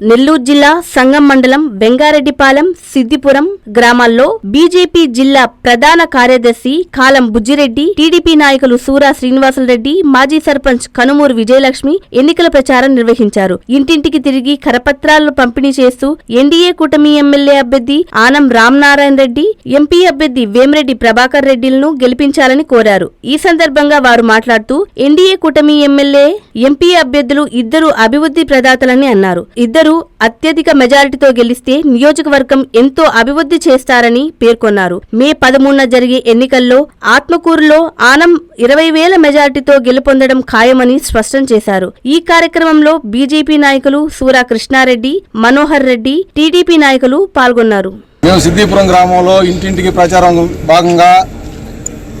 నెల్లూరు జిల్లా సంగం మండలం బెంగారెడ్డిపాలెం సిద్దిపురం గ్రామాల్లో బీజేపీ జిల్లా ప్రధాన కార్యదర్శి కాలం బుజ్జిరెడ్డి టీడీపీ నాయకులు సూరా శ్రీనివాసులరెడ్డి మాజీ సర్పంచ్ కనుమూరు విజయలక్ష్మి ఎన్నికల ప్రచారం నిర్వహించారు. ఇంటింటికి తిరిగి కరపత్రాలను పంపిణీ చేస్తూ ఎన్డీఏ కూటమి ఎమ్మెల్యే అభ్యర్థి ఆనం రామనారాయణ రెడ్డి ఎంపీ అభ్యర్థి వేమిరెడ్డి ప్రభాకర్ రెడ్డిలను గెలిపించాలని కోరారు. ఈ సందర్భంగా వారు మాట్లాడుతూ ఎన్డీఏ కూటమి ఎమ్మెల్యే ఎంపీ అభ్యర్థులు ఇద్దరు అభివృద్ధి ప్రదాతలని అన్నారు. ఇద్దరు అత్యధిక మెజారిటీతో గెలిస్తే నియోజకవర్గం ఎంతో అభివృద్ధి చేస్తారని పేర్కొన్నారు. మే పదమూడున జరిగే ఎన్నికల్లో ఆత్మకూరులో ఆనం ఇరవై వేల మెజారిటీతో గెలుపొందడం ఖాయమని స్పష్టం చేశారు. ఈ కార్యక్రమంలో బీజేపీ నాయకులు సూరా కృష్ణారెడ్డి మనోహర్ రెడ్డి టీడీపీ నాయకులు పాల్గొన్నారు. మేము సిద్దిపురం గ్రామంలో ఇంటింటికి ప్రచారం భాగంగా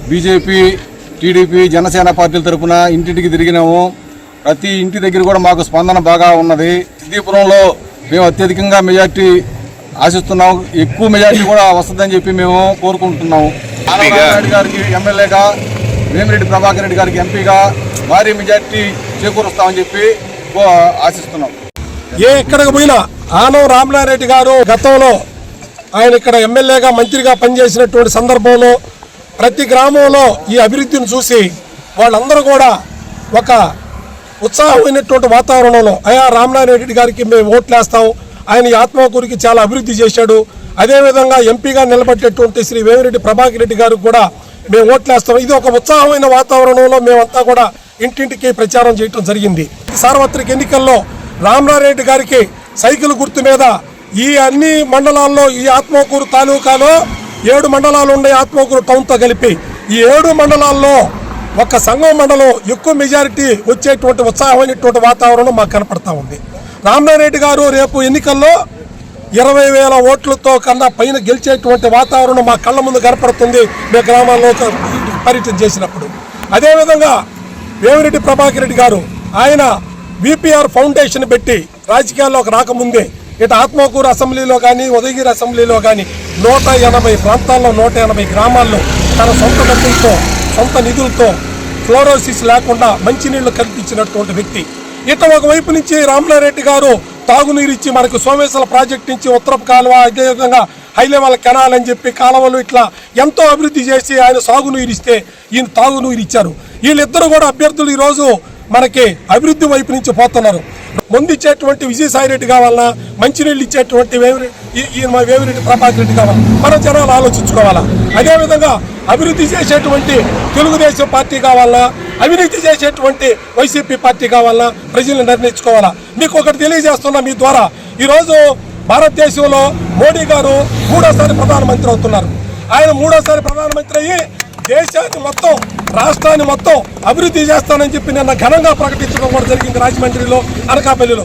బీజేపీ టీడీపీ జనసేన పార్టీల తరఫున ఇంటింటికి తిరిగినాము. ప్రతి ఇంటి దగ్గర కూడా మాకు స్పందన బాగా ఉన్నది. సిద్దిపురంలో మేము అత్యధికంగా మెజార్టీ ఆశిస్తున్నాము ఎక్కువ మెజార్టీ కూడా వస్తుందని చెప్పి మేము కోరుకుంటున్నాము నారాయణ గారికి ఎమ్మెల్యేగా వేమిరెడ్డి ప్రభాకర్ రెడ్డి గారికి ఎంపీగా భారీ మెజార్టీ చేకూరుస్తామని చెప్పి కో- ఆశిస్తున్నాం. ఏ ఎక్కడికి పోయినా ఆనం రామనారెడ్డి గారు గతంలో ఆయన ఇక్కడ ఎమ్మెల్యేగా మంత్రిగా పనిచేసినటువంటి సందర్భంలో ప్రతి గ్రామంలో ఈ అభివృద్ధిని చూసి వాళ్ళందరూ కూడా ఒక ఉత్సాహమైనటువంటి వాతావరణంలో అయా రామనారెడ్డి గారికి మేము ఓట్లేస్తాం. ఆయన ఈ ఆత్మకూరికి చాలా అభివృద్ధి చేశాడు. అదేవిధంగా ఎంపీగా నిలబడేటువంటి శ్రీ వేమిరెడ్డి ప్రభాకర్ రెడ్డి గారికి కూడా మేము ఓట్లేస్తాం. ఇది ఒక ఉత్సాహమైన వాతావరణంలో మేమంతా కూడా ఇంటింటికి ప్రచారం చేయటం జరిగింది. సార్వత్రిక ఎన్నికల్లో రామనారెడ్డి గారికి సైకిల్ గుర్తు మీద ఈ అన్ని మండలాల్లో ఈ ఆత్మకూరు తాలూకాలో ఏడు మండలాలు ఉన్నాయి ఆత్మకూరు టౌన్తో కలిపి. ఈ ఏడు మండలాల్లో ఒక్క సంఘం మండలం ఎక్కువ మెజారిటీ వచ్చేటువంటి ఉత్సాహమైనటువంటి వాతావరణం మాకు కనపడతా ఉంది. రామనారెడ్డి గారు రేపు ఎన్నికల్లో ఇరవై వేల ఓట్లతో కన్నా పైన గెలిచేటువంటి వాతావరణం మా కళ్ళ ముందు కనపడుతుంది మీ గ్రామాల్లో పర్యటన చేసినప్పుడు. అదేవిధంగా వేమిరెడ్డి ప్రభాకర్ రెడ్డి గారు ఆయన విపిఆర్ ఫౌండేషన్ పెట్టి రాజకీయాల్లోకి రాకముందే ఇటు ఆత్మకూరు అసెంబ్లీలో కానీ ఉదయగిరి అసెంబ్లీలో కానీ నూట ఎనభై ప్రాంతాల్లో నూట ఎనభై గ్రామాల్లో తన సొంత డబ్బులతో సొంత నిధులతో ఫ్లోరోసిస్ లేకుండా మంచినీళ్ళు కల్పించినటువంటి వ్యక్తి. ఇట్లా ఒకవైపు నుంచి రామనారెడ్డి గారు తాగునీరు ఇచ్చి మనకు సోమేశ్వర ప్రాజెక్ట్ నుంచి ఉత్తరపు కాలువ అదేవిధంగా హై లెవెల్ కెనాల్ అని చెప్పి కాలువలు ఇట్లా ఎంతో అభివృద్ధి చేసి ఆయన సాగునీరు ఇస్తే ఈయన తాగునీరు ఇచ్చారు. వీళ్ళిద్దరూ కూడా అభ్యర్థులు ఈరోజు మనకి అభివృద్ధి వైపు నుంచి పోతున్నారు. ముందు ఇచ్చేటువంటి విజయసాయి రెడ్డి కావాలన్నా మంచినీళ్ళు ఇచ్చేటువంటి వేవిరెడ్డి ఈ- ఈయన మా ప్రభాకర్ రెడ్డి కావాలి మన జనాలు ఆలోచించుకోవాలా? అదేవిధంగా అభివృద్ధి చేసేటువంటి తెలుగుదేశం పార్టీ కావాలన్నా అవినీతి చేసేటువంటి వైసీపీ పార్టీ కావాలన్నా ప్రజలు నిర్ణయించుకోవాలా? మీకు ఒకటి తెలియజేస్తున్నా మీ ద్వారా. ఈరోజు భారతదేశంలో మోడీ గారు మూడోసారి ప్రధానమంత్రి అవుతున్నారు. ఆయన మూడోసారి ప్రధానమంత్రి అయ్యి దేశాన్ని మొత్తం రాష్ట్రాన్ని మొత్తం అభివృద్ధి చేస్తానని చెప్పి నిన్న ఘనంగా ప్రకటించడం కూడా జరిగింది రాజమండ్రిలో అనకాపల్లిలో.